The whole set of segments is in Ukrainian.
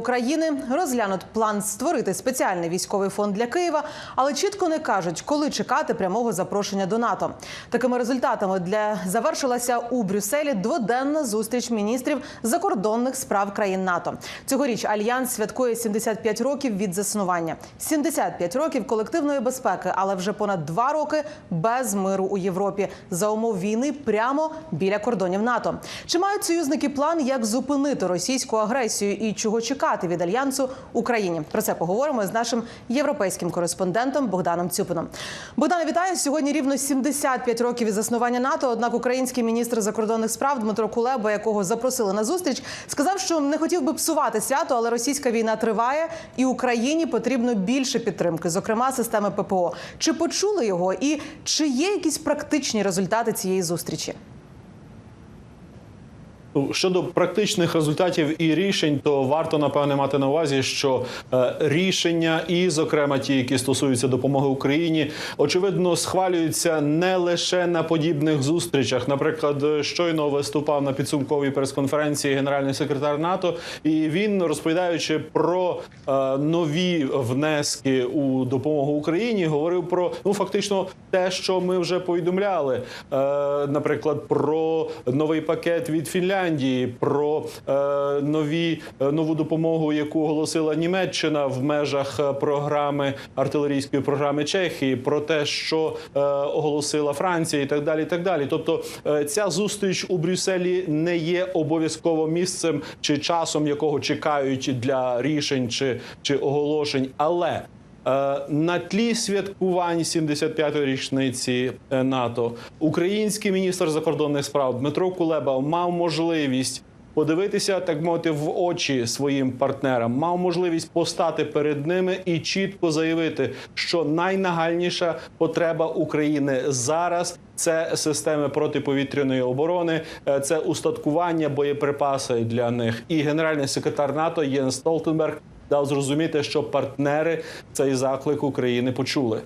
України, розглянуть план створити спеціальний військовий фонд для Києва, але чітко не кажуть, коли чекати прямого запрошення до НАТО. Такими результатами для завершилася у Брюсселі дводенна зустріч міністрів закордонних справ країн НАТО. Цьогоріч альянс святкує 75 років від заснування, 75 років колективної безпеки, але вже понад два роки без миру у Європі за умов війни прямо біля кордонів НАТО. Чи мають союзники план, як зупинити російську агресію і чого чекати від альянсу Україні? Про це поговоримо з нашим європейським кореспондентом Богданом Цюпином. Богдане, вітаю сьогодні. Рівно 75 років від заснування НАТО. Однак український міністр закордонних справ Дмитро Кулеба, якого запросили на зустріч, сказав, що не хотів би псувати свято, але російська війна триває, і Україні потрібно більше підтримки, зокрема системи ППО. Чи почули його, і чи є якісь практичні результати цієї зустрічі? Щодо практичних результатів і рішень, то варто напевне мати на увазі, що е, рішення, і, зокрема, ті, які стосуються допомоги Україні, очевидно, схвалюються не лише на подібних зустрічах. Наприклад, щойно виступав на підсумковій прес-конференції генеральний секретар НАТО, і він, розповідаючи про е, нові внески у допомогу Україні, говорив про ну фактично те, що ми вже повідомляли. Е, наприклад, про новий пакет від Фінляндії, про е, нові е, нову допомогу, яку оголосила Німеччина в межах е, програми артилерійської програми Чехії, про те, що е, оголосила Франція, і так далі. І так далі. Тобто, е, ця зустріч у Брюсселі не є обов'язково місцем чи часом, якого чекають для рішень чи, чи оголошень, але На тлі святкувань 75-ї річниці е, НАТО український міністр закордонних справ Дмитро Кулеба мав можливість подивитися, так мовити, в очі своїм партнерам, мав можливість постати перед ними і чітко заявити, що найнагальніша потреба України зараз. Це системи протиповітряної оборони, е, це устаткування боєприпаси для них. І генеральний секретар НАТО Єн Столтенберг дав зрозуміти, що партнери цей заклик України почули.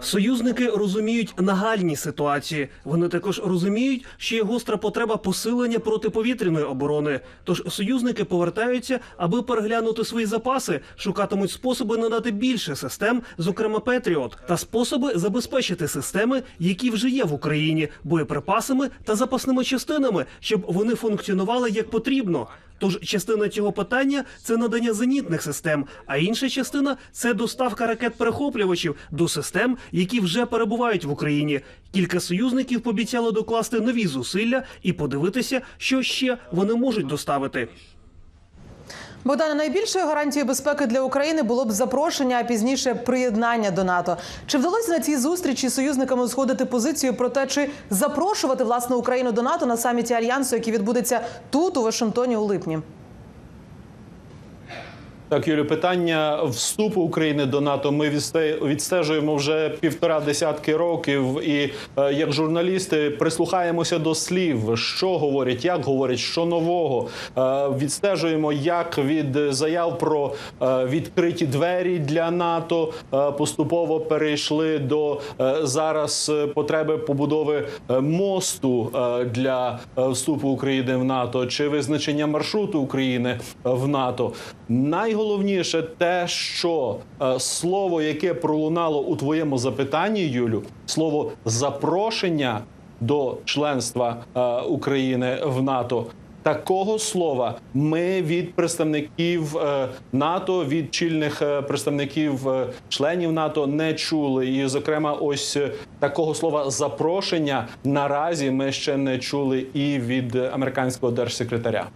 Союзники розуміють нагальні ситуації. Вони також розуміють, що є гостра потреба посилення протиповітряної оборони. Тож союзники повертаються, аби переглянути свої запаси, шукатимуть способи надати більше систем, зокрема Петріот, та способи забезпечити системи, які вже є в Україні, боєприпасами та запасними частинами, щоб вони функціонували як потрібно. Тож частина цього питання це надання зенітних систем, а інша частина це доставка ракет-перехоплювачів до систем, які вже перебувають в Україні. Кілька союзників пообіцяло докласти нові зусилля і подивитися, що ще вони можуть доставити. Богдане, найбільшою гарантією безпеки для України було б запрошення, а пізніше приєднання до НАТО. Чи вдалося на цій зустрічі союзниками узгодити позицію про те, чи запрошувати власне Україну до НАТО на саміті альянсу, який відбудеться тут, у Вашингтоні, у липні? Так, Юлю, питання вступу України до НАТО ми відстежуємо вже півтора десятки років, і е, як журналісти прислухаємося до слів, що говорять, як говорять, що нового. Е, відстежуємо, як від заяв про е, відкриті двері для НАТО поступово перейшли до зараз потреби побудови мосту для вступу України в НАТО чи визначення маршруту України в НАТО. Найголовніше те, що е, слово, яке пролунало у твоєму запитанні, Юлю, слово запрошення до членства е, України в НАТО. Такого слова ми від представників е, НАТО, від чільних е, представників е, членів НАТО не чули. І, зокрема, ось такого слова запрошення наразі ми ще не чули і від американського держсекретаря.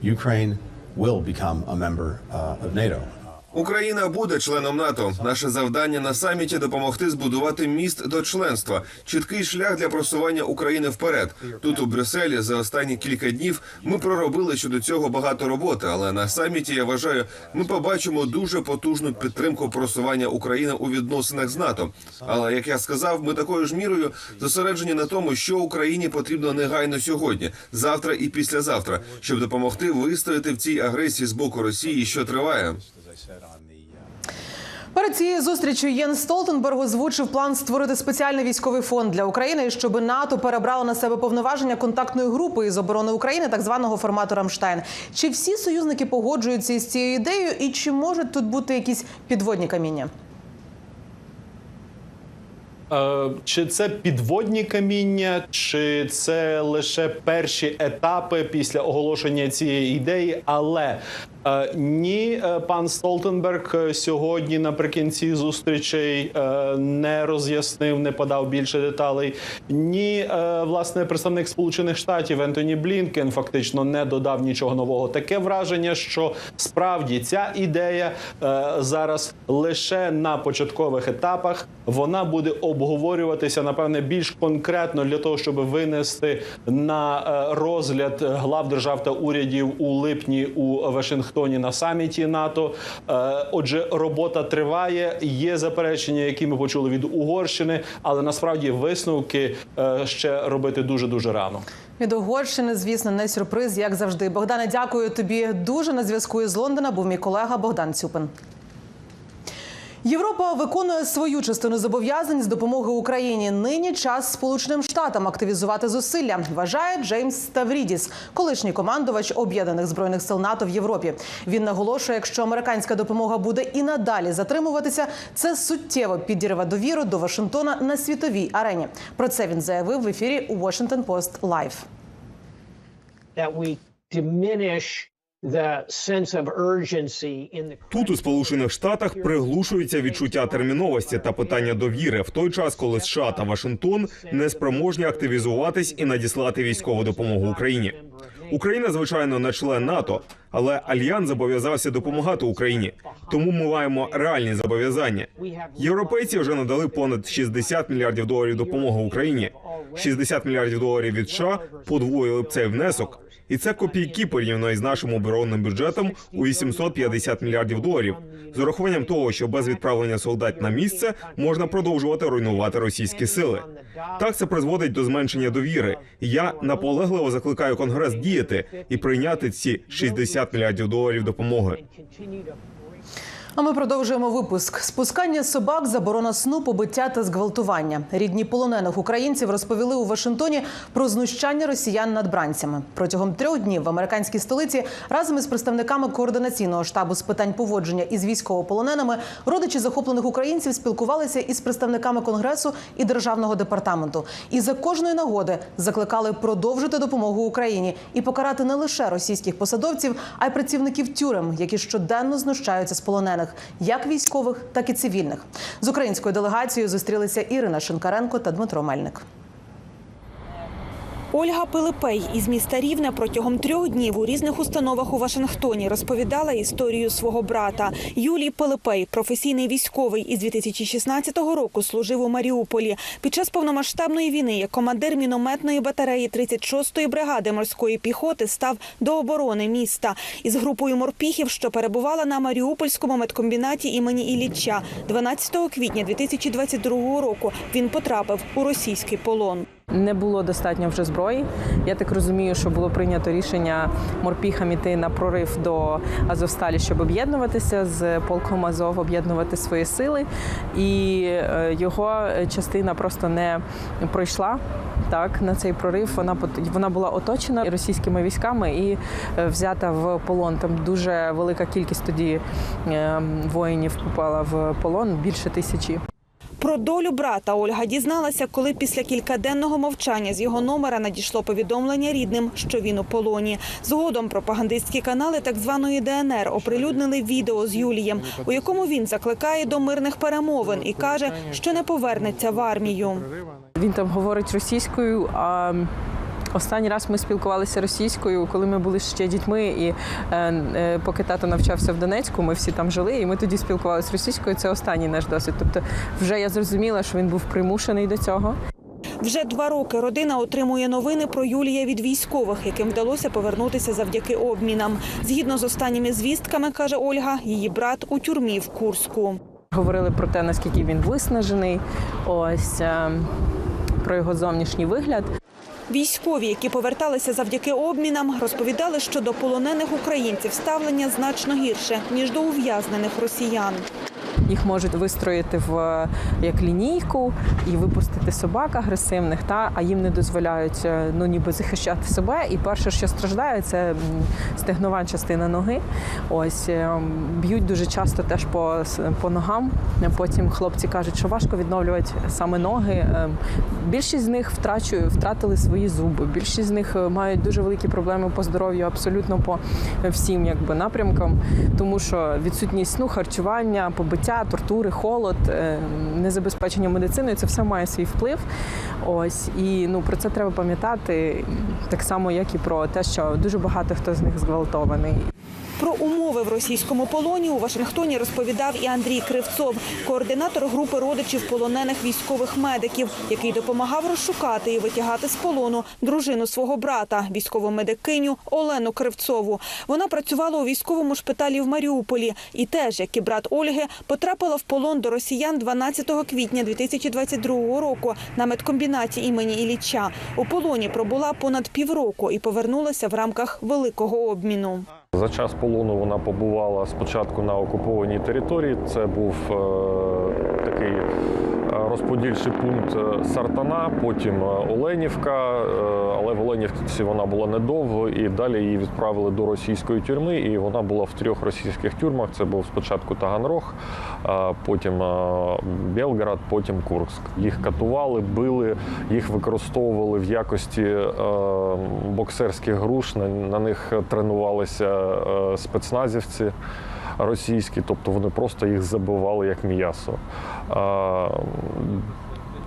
Ukraine will become a member uh, of NATO. Україна буде членом НАТО. Наше завдання на саміті допомогти збудувати міст до членства, чіткий шлях для просування України вперед. Тут у Брюсселі за останні кілька днів ми проробили щодо цього багато роботи. Але на саміті я вважаю, ми побачимо дуже потужну підтримку просування України у відносинах з НАТО. Але як я сказав, ми такою ж мірою зосереджені на тому, що Україні потрібно негайно сьогодні, завтра і післязавтра, щоб допомогти вистояти в цій агресії з боку Росії, що триває. Перед Перед цією зустрічю Єн Столтенберг озвучив план створити спеціальний військовий фонд для України, щоб НАТО перебрало на себе повноваження контактної групи із оборони України, так званого формату Рамштайн. Чи всі союзники погоджуються із цією ідеєю, і чи можуть тут бути якісь підводні каміння? Е, Чи це підводні каміння, чи це лише перші етапи після оголошення цієї ідеї? Але ні, е, пан Столтенберг е, сьогодні наприкінці зустрічей е, не роз'яснив, не подав більше деталей. Ні, е, власне, представник Сполучених Штатів Ентоні Блінкен фактично не додав нічого нового. Таке враження, що справді ця ідея е, зараз лише на початкових етапах вона буде обговорюватися напевне більш конкретно для того, щоб винести на е, розгляд глав держав та урядів у липні у Вашингтоні на саміті НАТО. Е, Отже, робота триває. Є заперечення, які ми почули від Угорщини, але насправді висновки е, ще робити дуже дуже рано. Від Угорщини, звісно, не сюрприз, як завжди. Богдане, дякую тобі дуже на зв'язку із Лондона. Був мій колега Богдан Цюпин. Європа виконує свою частину зобов'язань з допомоги Україні. Нині час Сполученим Штатам активізувати зусилля. Вважає Джеймс Ставрідіс, колишній командувач об'єднаних збройних сил НАТО в Європі. Він наголошує, якщо американська допомога буде і надалі затримуватися, це суттєво підірве довіру до Вашингтона на світовій арені. Про це він заявив в ефірі Washington Post Live. that we diminish Тут у Сполучених Штатах приглушується відчуття терміновості та питання довіри в той час, коли США та Вашингтон не спроможні активізуватись і надіслати військову допомогу Україні. Україна, звичайно, не член НАТО, але альянс зобов'язався допомагати Україні. Тому ми маємо реальні зобов'язання. Європейці вже надали понад 60 мільярдів доларів допомоги Україні. 60 мільярдів доларів від США подвоїли б цей внесок. І це копійки порівняно із нашим оборонним бюджетом у 850 мільярдів доларів. З урахуванням того, що без відправлення солдат на місце можна продовжувати руйнувати російські сили. Так це призводить до зменшення довіри. Я наполегливо закликаю Конгрес діяти і прийняти ці 60 мільярдів доларів допомоги. А ми продовжуємо випуск. Спускання собак, заборона сну, побиття та зґвалтування. Рідні полонених українців розповіли у Вашингтоні про знущання росіян над бранцями. Протягом трьох днів в американській столиці разом із представниками координаційного штабу з питань поводження із військовополоненими родичі захоплених українців спілкувалися із представниками конгресу і державного департаменту. І за кожної нагоди закликали продовжити допомогу Україні і покарати не лише російських посадовців, а й працівників тюрем, які щоденно знущаються з полонених, як військових, так і цивільних. З українською делегацією зустрілися Ірина Шинкаренко та Дмитро Мельник. Ольга Пилипей із міста Рівне протягом трьох днів у різних установах у Вашингтоні розповідала історію свого брата. Юлій Пилипей, професійний військовий, із 2016 року служив у Маріуполі. Під час повномасштабної війни як командир мінометної батареї 36-ї бригади морської піхоти став до оборони міста із групою морпіхів, що перебувала на Маріупольському медкомбінаті імені Ілліча. 12 квітня 2022 року він потрапив у російський полон. Не було достатньо вже зброї. Я так розумію, що було прийнято рішення морпіхам іти на прорив до Азовсталі, щоб об'єднуватися з полком Азов, об'єднувати свої сили. І е, його частина просто не пройшла. Так, на цей прорив вона вона була оточена російськими військами і е, взята в полон. Там дуже велика кількість тоді е, воїнів попала в полон, більше тисячі. Про долю брата Ольга дізналася, коли після кількаденного мовчання з його номера надійшло повідомлення рідним, що він у полоні. Згодом пропагандистські канали так званої ДНР оприлюднили відео з Юлієм, у якому він закликає до мирних перемовин і каже, що не повернеться в армію. Він там говорить російською. А останній раз ми спілкувалися російською, коли ми були ще дітьми. І е, е, поки тато навчався в Донецьку, ми всі там жили, і ми тоді спілкувалися російською. Це останній наш досвід. Тобто, вже я зрозуміла, що він був примушений до цього. Вже два роки родина отримує новини про Юлія від військових, яким вдалося повернутися завдяки обмінам. Згідно з останніми звістками, каже Ольга, її брат у тюрмі в Курську. Говорили про те, наскільки він виснажений. Ось е, про його зовнішній вигляд. Військові, які поверталися завдяки обмінам, розповідали, що до полонених українців ставлення значно гірше ніж до ув'язнених росіян. Їх можуть вистроїти в як лінійку і випустити собак агресивних, та а їм не дозволяють е, ну ніби захищати себе. І перше, що страждає, це стегнова частина ноги. Ось е, б'ють дуже часто теж по, по ногам. Потім хлопці кажуть, що важко відновлювати саме ноги. Е, Більшість з них втрачують, втратили свої зуби. Більшість з них е, мають дуже великі проблеми по здоров'ю, абсолютно по всім якби напрямкам, тому що відсутність ну, харчування, побиття, тортури, холод, е, незабезпечення медициною це все має свій вплив. Ось і ну про це треба пам'ятати так само, як і про те, що дуже багато хто з них зґвалтований. Про умови в російському полоні у Вашингтоні розповідав і Андрій Кривцов, координатор групи родичів полонених військових медиків, який допомагав розшукати і витягати з полону дружину свого брата, військову медикиню Олену Кривцову. Вона працювала у військовому шпиталі в Маріуполі і теж, як і брат Ольги, потрапила в полон до росіян 12 квітня 2022 року на медкомбінаті імені Ілліча. У полоні пробула понад півроку і повернулася в рамках великого обміну. За час полону вона побувала спочатку на окупованій території. Це був е, такий розподільчий пункт е, Сартана, потім е, Оленівка. е, але в Оленівці вона була недовго, і далі її відправили до російської тюрми. І вона була в трьох російських тюрмах. Це був спочатку Таганрог, потім Белград, потім Курск. Їх катували, били, їх використовували в якості боксерських груш. На, них тренувалися спецназівці російські, тобто вони просто їх забивали як м'ясо.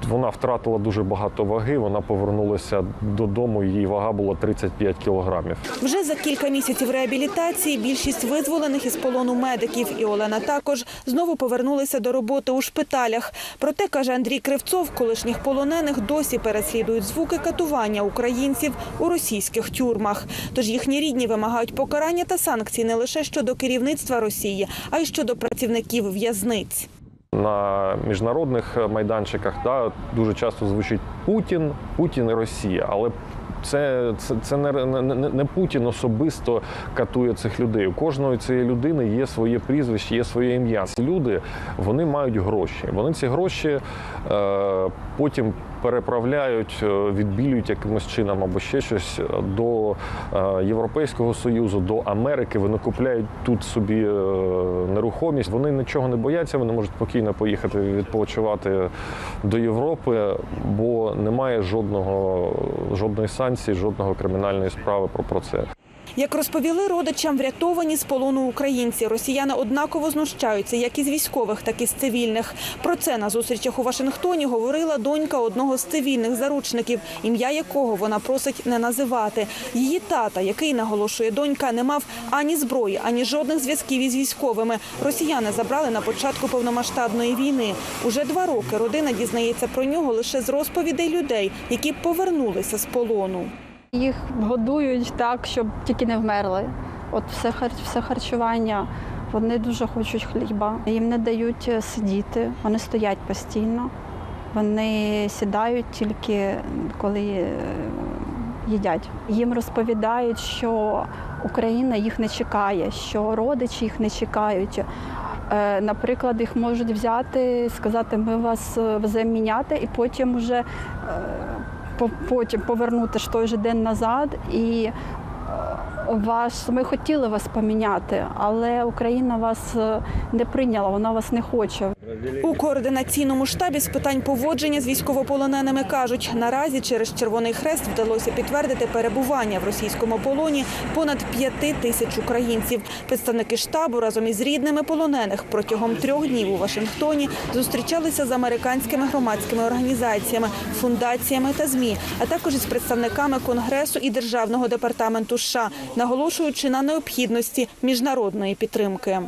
Вона втратила дуже багато ваги. Вона повернулася додому. Її вага була 35 кілограмів. Вже за кілька місяців реабілітації більшість визволених із полону медиків і Олена також знову повернулися до роботи у шпиталях. Проте каже Андрій Кривцов, колишніх полонених досі переслідують звуки катування українців у російських тюрмах. Тож їхні рідні вимагають покарання та санкцій не лише щодо керівництва Росії, а й щодо працівників в'язниць. На міжнародних майданчиках да, дуже часто звучить Путін, Путін і Росія. Але це, це, це не, не, не- не Путін особисто катує цих людей. У кожної цієї людини є своє прізвище, є своє ім'я. Ці люди вони мають гроші. Вони ці гроші е, потім переправляють, е, відбілюють якимось чином або ще щось до е, Європейського Союзу, до Америки. Вони купляють тут собі е, нерухомість. Вони нічого не бояться, вони можуть спокійно поїхати відпочивати до Європи, бо немає жодного жодної санкції, жодного кримінальної справи про, це. Як розповіли родичам врятовані з полону українці, росіяни однаково знущаються як із військових, так і з цивільних. Про це на зустрічах у Вашингтоні говорила донька одного з цивільних заручників, ім'я якого вона просить не називати. Її тата, який наголошує донька, не мав ані зброї, ані жодних зв'язків із військовими. Росіяни забрали на початку повномасштабної війни. Уже два роки родина дізнається про нього лише з розповідей людей, які повернулися з полону. Їх годують так, щоб тільки не вмерли. От все, все харчування, вони дуже хочуть хліба. Їм не дають е, сидіти, вони стоять постійно. Вони сідають тільки коли е, їдять. Їм розповідають, що Україна їх не чекає, що родичі їх не чекають. Е, Наприклад, їх можуть взяти, сказати, ми вас веземо міняти, і потім вже потім повернути ж той же день назад. І е, вас, ми хотіли вас поміняти, але Україна вас е, не прийняла, вона вас не хоче. У координаційному штабі з питань поводження з військовополоненими кажуть, наразі через Червоний Хрест вдалося підтвердити перебування в російському полоні понад п'яти тисяч українців. Представники штабу разом із рідними полонених протягом трьох днів у Вашингтоні зустрічалися з американськими громадськими організаціями, фундаціями та змі, а також із представниками Конгресу і Державного департаменту США, наголошуючи на необхідності міжнародної підтримки.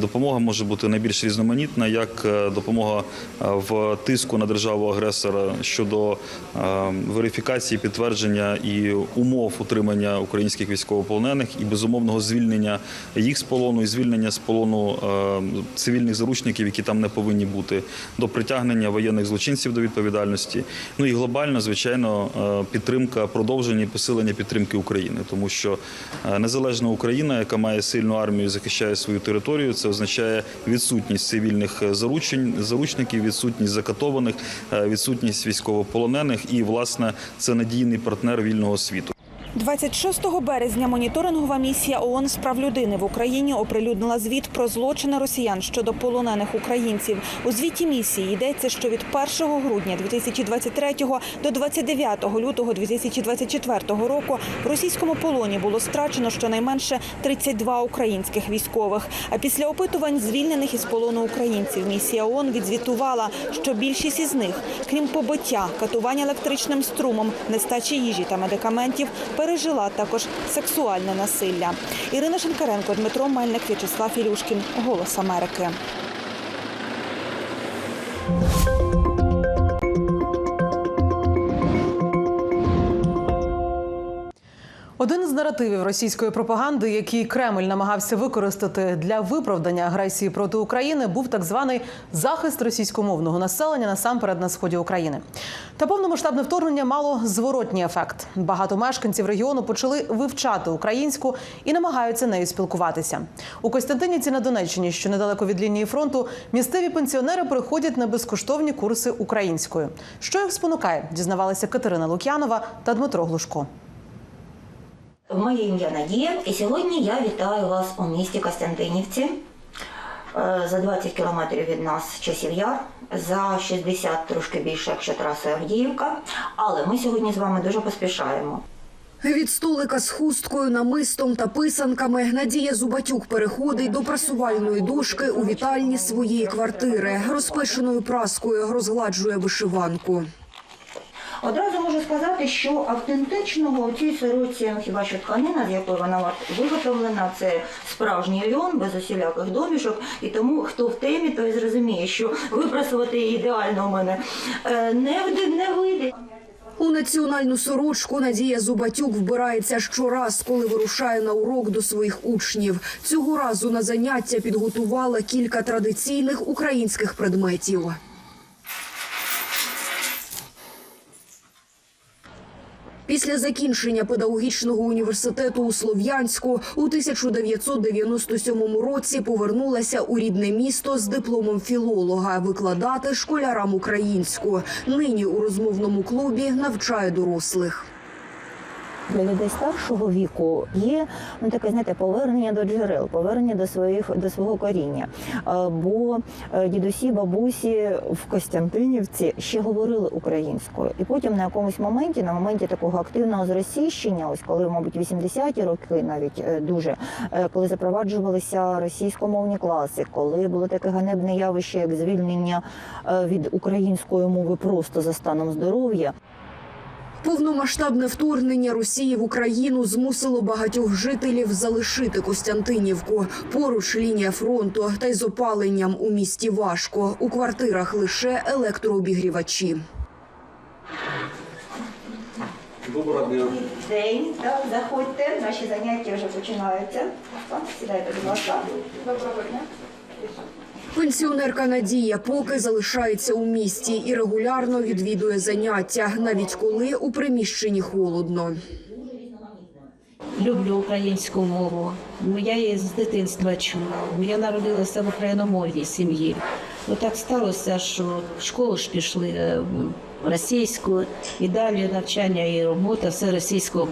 Допомога може бути найбільш різноманітна, як е, допомога е, в тиску на державу агресора щодо е, верифікації, підтвердження і умов утримання українських військовополонених і безумовного звільнення їх з полону і звільнення з полону цивільних заручників, які там не повинні бути, до притягнення воєнних злочинців до відповідальності. Ну і глобально, звичайно, підтримка продовження і посилення підтримки України, тому що незалежна Україна, яка має сильну армію, і захищає свою територію. Це означає відсутність цивільних е, заручень, заручників, відсутність закатованих, е, відсутність військовополонених і, власне, це надійний партнер вільного світу. 26 березня моніторингова місія ООН з прав людини в Україні оприлюднила звіт про злочини росіян щодо полонених українців. У звіті місії йдеться, що від 1 грудня 2023 до 29 лютого 2024 року в російському полоні було страчено щонайменше 32 українських військових. А після опитувань звільнених із полону українців місія ООН відзвітувала, що більшість із них, крім побиття, катування електричним струмом, нестачі їжі та медикаментів, пережила також сексуальне насилля. Ірина Шенкаренко, Дмитро Мельник, В'ячеслав Ілюшкін. Голос Америки. Один з наративів російської пропаганди, який Кремль намагався використати для виправдання агресії проти України, був так званий захист російськомовного населення насамперед на сході України. Та повномасштабне вторгнення мало зворотній ефект. Багато мешканців регіону почали вивчати українську і намагаються нею спілкуватися. У Костянтинівці на Донеччині, що недалеко від лінії фронту, місцеві пенсіонери приходять на безкоштовні курси українською. Що їх спонукає, дізнавалися Катерина Лук'янова та Дмитро Глушко. Моє ім'я Надія, і сьогодні я вітаю вас у місті Костянтинівці. Е, За 20 кілометрів від нас часів яр, за 60 трошки більше, якщо траса Авдіївка. Але ми сьогодні з вами дуже поспішаємо. Від столика з хусткою, намистом та писанками Надія Зубатюк переходить до прасувальної дошки у вітальні своєї квартири. Розпишеною праскою розгладжує вишиванку. Одразу можу сказати, що автентичного у цій сороці, ну хіба що тканина, з якої вона виготовлена, це справжній льон, без усіляких домішок. І тому хто в темі, той зрозуміє, що випрасувати її ідеально у мене е, не, не вийде. У національну сорочку Надія Зубатюк вбирається щораз, коли вирушає на урок до своїх учнів. Цього разу на заняття підготувала кілька традиційних українських предметів. Після закінчення педагогічного університету у Слов'янську у 1997 році повернулася у рідне місто з дипломом філолога викладати школярам українську. Нині у розмовному клубі навчає дорослих. Для людей старшого віку є ну таке знаєте, повернення до джерел, повернення до своїх до свого коріння. Бо е, дідусі, бабусі в Костянтинівці ще говорили українською, і потім на якомусь моменті, на моменті такого активного зросійщення, ось коли, мабуть, 80-ті роки, навіть е, дуже е, коли запроваджувалися російськомовні класи, коли було таке ганебне явище, як звільнення від української мови просто за станом здоров'я. Повномасштабне вторгнення Росії в Україну змусило багатьох жителів залишити Костянтинівку. Поруч лінія фронту та й з опаленням у місті важко. У квартирах лише електрообігрівачі. Доброго дня. День, так, заходьте, наші заняття вже починаються. Сідайте, будь ласка. Доброго дня. Пенсіонерка Надія поки залишається у місті і регулярно відвідує заняття, навіть коли у приміщенні холодно. Люблю українську мову. Я її з дитинства чула. Я народилася в україномовній сім'ї. Так сталося, що в школу ж пішли е, російською, і далі навчання і робота все російською.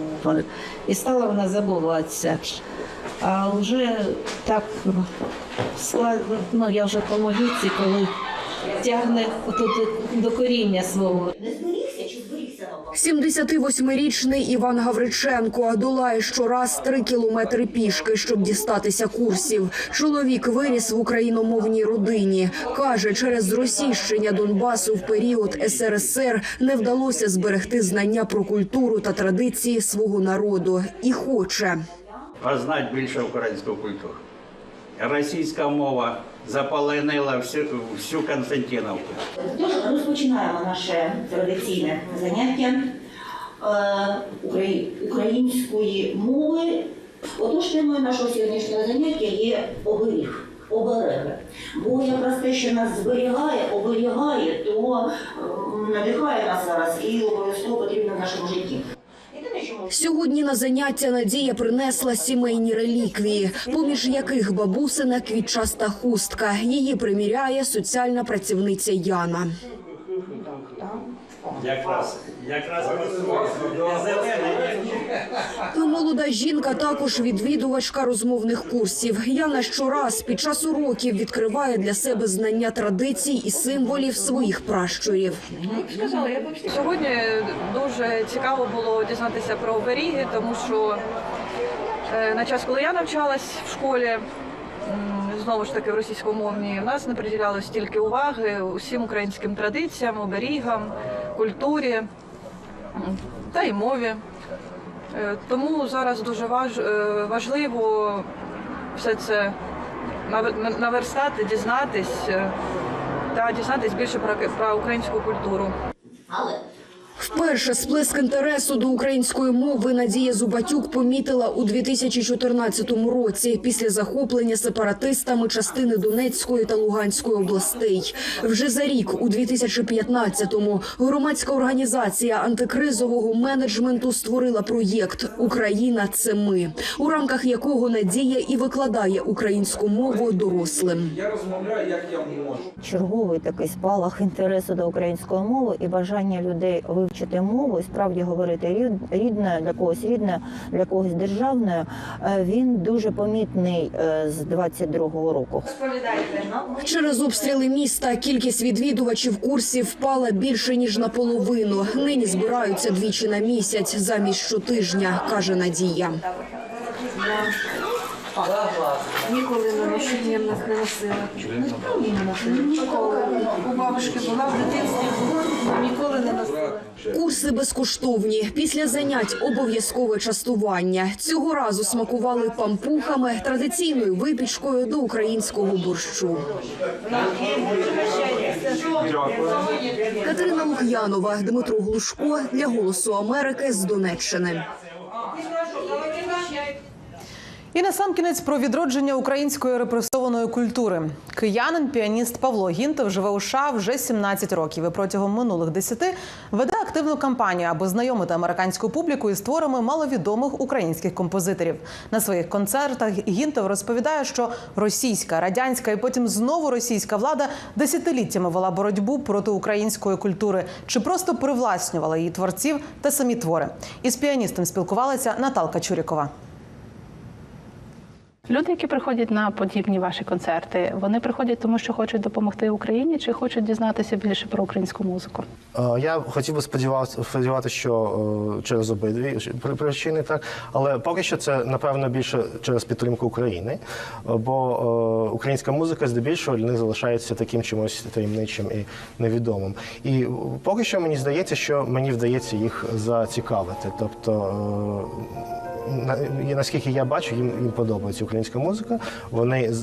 І стала вона забуватися. А вже так складно, ну я вже по віці, коли тягне тут до коріння свого. 78-річний Іван Гавриченко долає щораз три кілометри пішки, щоб дістатися курсів. Чоловік виріс в україномовній родині. Каже, через зросійщення Донбасу в період СРСР не вдалося зберегти знання про культуру та традиції свого народу і хоче. Познати більше українську культуру. Російська мова заполонила всю, всю Константиновку. Тож розпочинаємо наше традиційне заняття е, української мови. Отож, темою нашого сьогоднішнього заняття є оберіг, обереги. Бо якраз те, що нас зберігає, оберігає, то надихає нас зараз і обов'язково потрібно в нашому житті. Сьогодні на заняття Надія принесла сімейні реліквії, поміж яких бабусина квітчаста хустка. Її приміряє соціальна працівниця Яна. Якраз, якраз Молода жінка також відвідувачка розмовних курсів. Яна щораз під час уроків відкриває для себе знання традицій і символів своїх пращурів. Сказала, я б сьогодні дуже цікаво було дізнатися про оберіги, тому що е, на час, коли я навчалась в школі, м, знову ж таки в російськомовній, у нас не приділяло стільки уваги усім українським традиціям, оберігам, культурі та й мові. Е, Тому зараз дуже важ, е, важливо все це наве- на- наверстати, дізнатись е, та дізнатись більше про, українську культуру. Вперше сплеск інтересу до української мови Надія Зубатюк помітила у 2014 році після захоплення сепаратистами частини Донецької та Луганської областей. Вже за рік, у 2015-му, громадська організація антикризового менеджменту створила проєкт Україна це ми, у рамках якого Надія і викладає українську мову дорослим. Я розмовляю, як я можу. черговий такий спалах інтересу до української мови і бажання людей вивчити мову і справді говорити рід- рідною, для когось рідною, для когось державною. е, Він дуже помітний е, з 22-го року. Через обстріли міста кількість відвідувачів курсів впала більше ніж наполовину. Нині збираються двічі на місяць замість щотижня, каже Надія. Ніколи на в нас не носила. Ніколи. У бабушки була в дитинстві, ніколи не носила. Курси безкоштовні. Після занять обов'язкове частування. Цього разу смакували пампухами, традиційною випічкою до українського борщу. Катерина Лук'янова, Дмитро Глушко для Голосу Америки з Донеччини. І на сам кінець про відродження української репресованої культури. Киянин, піаніст Павло Гінтов живе у США вже 17 років і протягом минулих 10 веде активну кампанію, аби знайомити американську публіку із творами маловідомих українських композиторів. На своїх концертах Гінтов розповідає, що російська, радянська і потім знову російська влада десятиліттями вела боротьбу проти української культури чи просто привласнювала її творців та самі твори. Із піаністом спілкувалася Наталка Чурікова. Люди, які приходять на подібні ваші концерти, вони приходять тому, що хочуть допомогти Україні, чи хочуть дізнатися більше про українську музику. Е, Я хотів би сподіватися, що е, через обидві причини так, але поки що це напевно більше через підтримку України, е, бо українська музика здебільшого для них залишається таким чимось таємничим і невідомим. І поки що мені здається, що мені вдається їх зацікавити. Тобто, наскільки я бачу, їм, їм подобається українська музика. Вони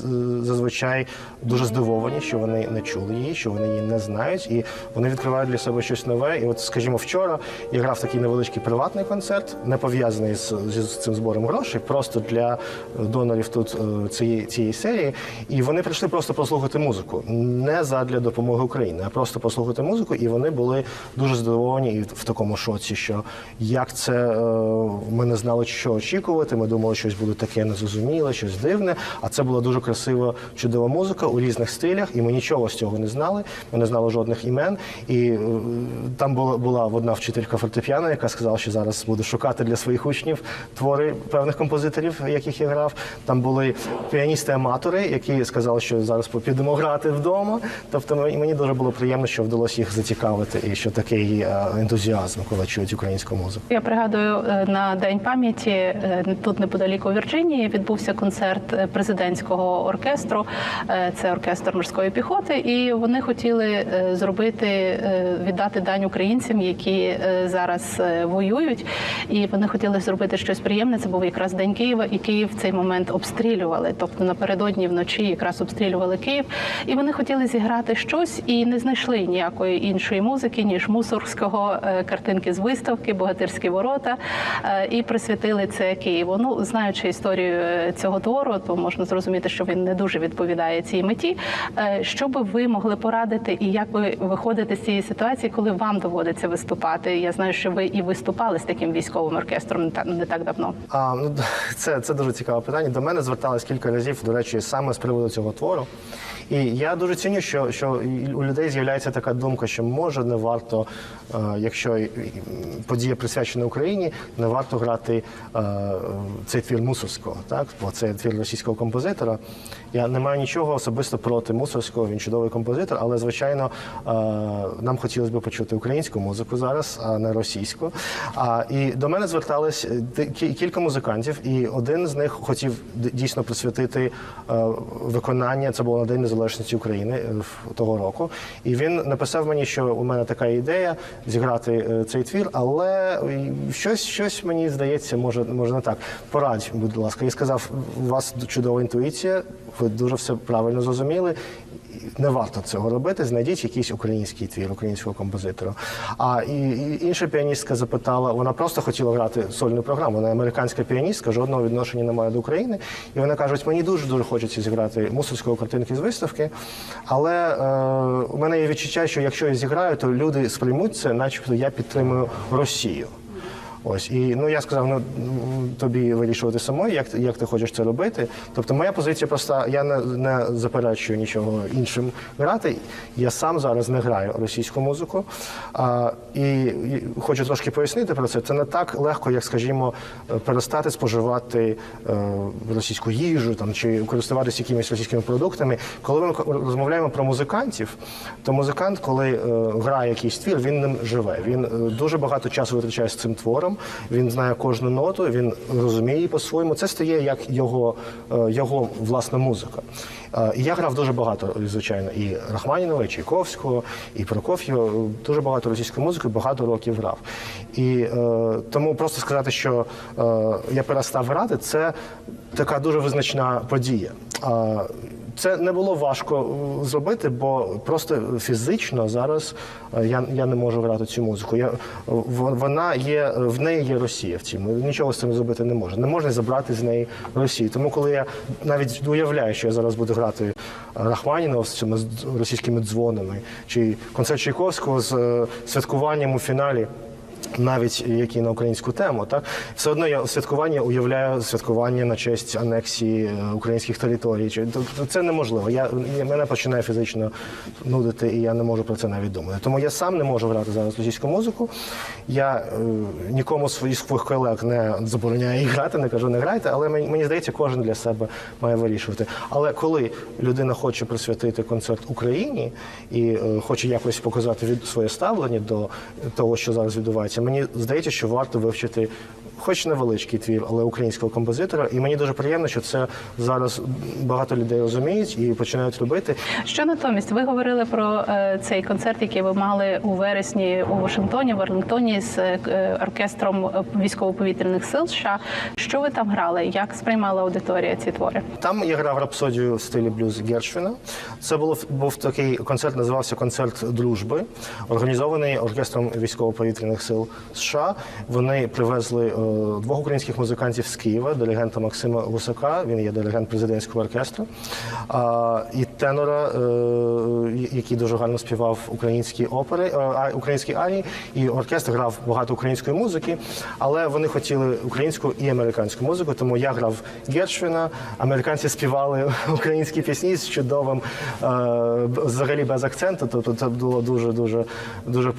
зазвичай дуже здивовані, що вони не чули її, що вони її не знають, і вони відкривають для себе щось нове. І от, скажімо, вчора я грав такий невеличкий приватний концерт, не пов'язаний з, з цим збором грошей, просто для донорів тут е, цієї, цієї серії. І вони прийшли просто послухати музику, не задля допомоги Україні, а просто послухати музику. І вони були дуже здивовані і в такому шоці, що як це е, ми не знали, що очікувати. Ми думали, щось буде таке незрозуміле, щось дивне. А це була дуже красива, чудова музика у різних стилях, і ми нічого з цього не знали. Ми не знали жодних імен. І е, там була була одна вчителька фортепіано, яка сказала, що зараз буде шукати для своїх учнів твори певних композиторів, яких я грав. Там були піаністи-аматори, які сказали, що зараз підемо грати вдома. Тобто мені мені дуже було приємно, що вдалося їх зацікавити, і що такий е, ентузіазм, коли чують українську музику. Я пригадую е, на день пам'яті тут неподалік у Вірджинії відбувся концерт е, президентського оркестру. Е, Це оркестр морської піхоти, і вони хотіли е, зробити е, віддати дань українцям, які е, зараз е, воюють. І вони хотіли зробити щось приємне. Це був якраз день Києва, і Київ в цей момент обстрілювали. Тобто напередодні вночі якраз обстрілювали Київ. І вони хотіли зіграти щось і не знайшли ніякої іншої музики, ніж мусорського е, картинки з виставки, богатирські ворота, е, і присвятили це Києву. Ну, знаючи історію е, цього твору, то можна зрозуміти, що він не дуже відповідає цій меті. Е, Що би ви могли порадити, і як ви виходите з цієї ситуації, коли вам доводиться виступати? Я знаю, що ви і виступали з таким військовим оркестром не так давно. А, ну, це, це дуже цікаве питання. До мене звертались кілька разів, до речі, саме з приводу цього твору. І я дуже ціню, що, що у людей з'являється така думка, що може не варто, е, якщо подія присвячена Україні, не варто грати е, цей твір Мусорського, так? бо це твір російського композитора. Я не маю нічого особисто проти Мусорського, він чудовий композитор, але звичайно е, нам хотілося б почути українську музику зараз, а не російську. А, і до мене звертались кілька музикантів, і один з них хотів дійсно присвятити виконання. Це було на День Незалежності України е, того року. І він написав мені, що у мене така ідея зіграти е, цей твір, але е, щось, щось мені здається, може, може не так. Порадь, будь ласка. Я сказав, у вас чудова інтуїція, ви дуже все правильно зрозуміли. Не варто цього робити. Знайдіть якийсь український твір українського композитора. А і, і інша піаністка запитала, вона просто хотіла грати сольну програму. Вона американська піаністка, жодного відношення не має до України. І вона каже, мені дуже дуже хочеться зіграти мусорського картинки з виставки. Але е, у мене є відчуття, що якщо я зіграю, то люди сприймуть це, начебто я підтримую Росію. Ось і ну я сказав, ну тобі вирішувати самою, як, як ти хочеш це робити. Тобто, моя позиція проста: я не, не заперечую нічого іншим грати. Я сам зараз не граю російську музику. А, і, і хочу трошки пояснити про це. Це не так легко, як, скажімо, перестати споживати е, російську їжу там чи користуватися якимись російськими продуктами. Коли ми розмовляємо про музикантів, то музикант, коли е, грає якийсь твір, він ним живе. Він е, дуже багато часу витрачає з цим твором. Він знає кожну ноту, він розуміє її по-своєму. Це стає як його, е, його власна музика. Е, І я грав дуже багато, звичайно, і Рахманінова, і Чайковського, і Прокоф'єва. Дуже багато російської музики, багато років грав. І е, тому просто сказати, що я перестав грати, це така дуже визначна подія. Е, це не було важко е, зробити, бо просто фізично зараз е, я, я не можу грати цю музику. Я, вона є, в неї є Росія в цьому. Нічого з цим зробити не можна. Не можна забрати з неї Росію. Тому коли я навіть уявляю, що я зараз буду грати Рахманінова з цими російськими дзвонами, чи концерт Чайковського з е, святкуванням у фіналі навіть які на українську тему, так все одно я святкування уявляю святкування на честь анексії е, українських територій. Чи це неможливо. Я мене починає фізично нудити, і я не можу про це навіть думати. Тому я сам не можу грати зараз російську музику. Я е, нікому своїх своїх колег не забороняю її грати, не кажу, не грайте, але мені, мені здається, кожен для себе має вирішувати. Але коли людина хоче присвятити концерт Україні і е, хоче якось показати від своє ставлення до того, що зараз відбувається, мені здається, що варто вивчити. Хоч невеличкий твір, але українського композитора, і мені дуже приємно, що це зараз багато людей розуміють і починають робити. Що натомість ви говорили про е, цей концерт, який ви мали у вересні у Вашингтоні, в Арлінгтоні з е, оркестром е, військово-повітряних сил США. Що ви там грали? Як сприймала аудиторія ці твори? Там я грав рапсодію в стилі блюз Гершвіна. Це був, був такий концерт, називався Концерт дружби, організований оркестром військово-повітряних сил США. Вони привезли е, двох українських музикантів з Києва, диригента Максима Гусака. Він є диригент президентського оркестру, і тенора, е, який дуже гарно співав українські опери, е, українські арії. І оркестр грав багато української музики, але вони хотіли українську і американську музику. Тому я грав Гершвіна. Американці співали українські пісні з чудовим, взагалі без акценту. Тобто це було дуже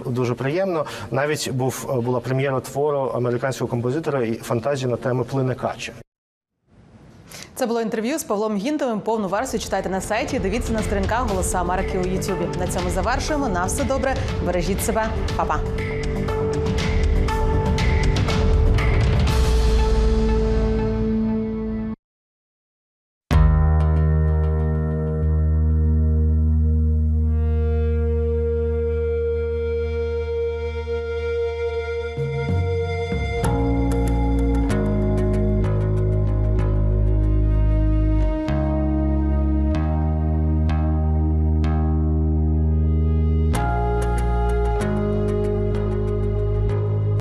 дуже приємно. Навіть був була прем'єра твору американського композитора і фантазії на тему плине кача. Це було інтерв'ю з Павлом Гінтовим. Повну версію читайте на сайті. Дивіться на сторінках Голоса Америки у Ютубі. На цьому завершуємо. На все добре. Бережіть себе, Па-па.